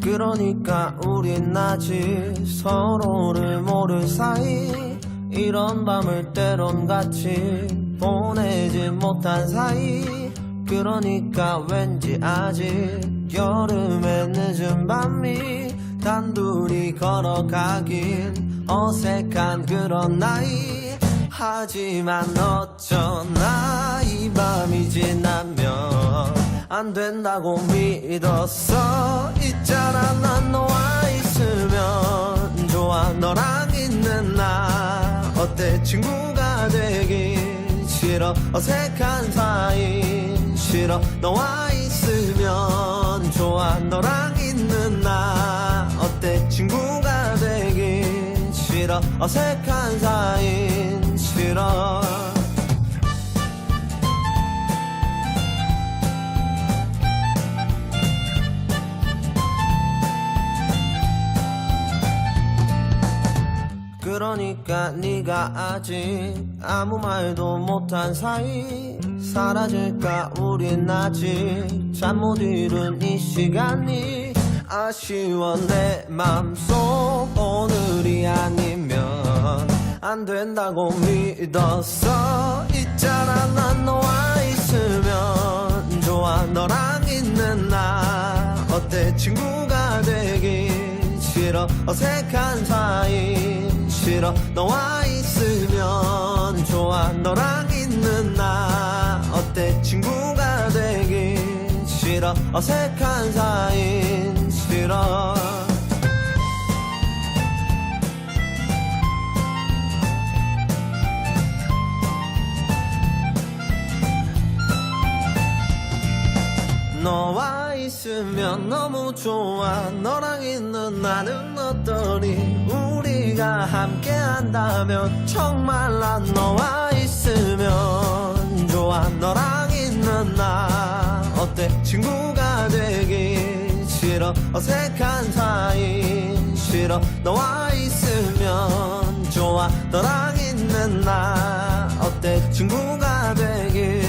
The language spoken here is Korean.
그러니까 우린 아직 서로를 모를 사이. 이런 밤을 때론 같이 보내지 못한 사이. 그러니까 왠지 아직 여름의 늦은 밤이 단둘이 걸어가긴 어색한 그런 나이. 하지만 어쩌나 이 밤이 지나면 안 된다고 믿었어 있잖아 난 너와 있으면 좋아. 너랑 있는 나 어때? 친구가 되긴 싫어. 어색한 사이 싫어. 너와 있으면 좋아. 너랑 있는 나 어때? 친구가 되긴 싫어. 어색한 사이 싫어 그러니까 네가 아직 아무 말도 못한 사이 사라질까? 우린 아직 잠 못 이룬 이 시간이 아쉬워. 내 맘속 오늘이 아니면 안 된다고 믿었어. 있잖아 난 너와 있으면 좋아. 너랑 있는 나 어때? 친구가 되긴 싫어. 어색한 사이 싫어 너와 있으면 좋아. 너랑 있는 나 어때? 친구가 되긴 싫어. 어색한 사이 싫어. 너와 있으면 너무 좋아. 너랑 있는 나는 함께 한다면 정말 난 너와 있으면 좋아. 너랑 있는 나 어때? 친구가 되긴 싫어. 어색한 사이 싫어. 너와 있으면 좋아. 너랑 있는 나 어때? 친구가 되긴